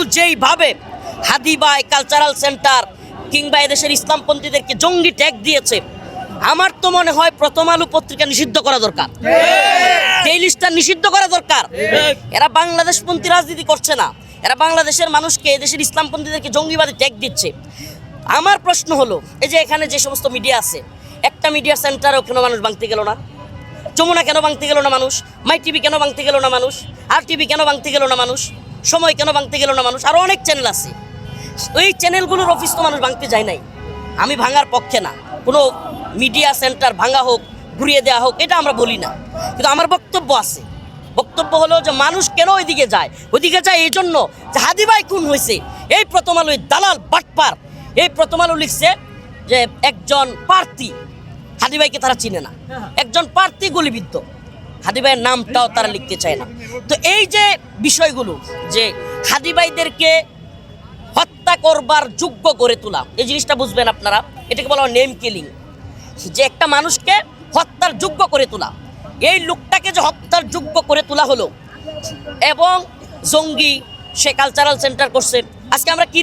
মানুষ যেইভাবে হাদিবাই cultural centre কিংবা এদেশের ইসলামপন্থীদেরকে জঙ্গি ট্যাগ দিয়েছে আমার তো মনে হয় প্রথম আলু পত্রিকা নিষিদ্ধ করা দরকার। ডেইলি স্টার নিষিদ্ধ করা দরকার এরা বাংলাদেশপন্থী রাজনীতি করছে না। এরা বাংলাদেশের মানুষকে এদেশের ইসলামপন্থীদেরকে জঙ্গিবাদী ট্যাগ দিচ্ছে। আমার প্রশ্ন হলো এই যে এখানে যে সমস্ত মিডিয়া আছে একটা মিডিয়া সেন্টারেও কেন মানুষ ভাঙতে গেল না? যমুনা কেন ভাঙতে গেল না মানুষ? মাই টিভি কেন ভাঙতে গেল না মানুষ? আর টিভি কেন ভাঙতে গেল না মানুষ? সময় কেন ভাঙতে গেল না মানুষ? আরও অনেক চ্যানেল আছে। ওই চ্যানেলগুলোর অফিস তো মানুষ ভাঙতে যায় নাই। আমি ভাঙার পক্ষে না। কোনো মিডিয়া সেন্টার ভাঙা হোক ঘুরিয়ে দেওয়া হোক এটা আমরা বলি না। কিন্তু আমার বক্তব্য আছে। বক্তব্য হলো যে মানুষ কেন ওইদিকে যায়? ওইদিকে যায় এই জন্য যে হাদিবাই খুন হয়েছে এই প্রথম আলোয় দালাল বাটপার। এই প্রথম আলো লিখছে যে একজন প্রার্থী। হাদিবাইকে তারা চিনে না। একজন প্রার্থী গুলিবিদ্ধ। হাদিবাইয়ের নামটাও তারা লিখতে চায় না। তো এই যে বিষয়গুলো, যে হাদিবাইদেরকে হত্যা করবার যোগ্য করে তোলা, এই জিনিসটা বুঝবেন আপনারা, এটাকে বলা হয় নেম কিলিং যে একটা মানুষকে হত্যার যোগ্য করে তোলা, এই লোকটাকে যে হত্যার যোগ্য করে তোলা হলো, এবং জঙ্গি সে কালচারাল সেন্টার করছে। আজকে আমরা কি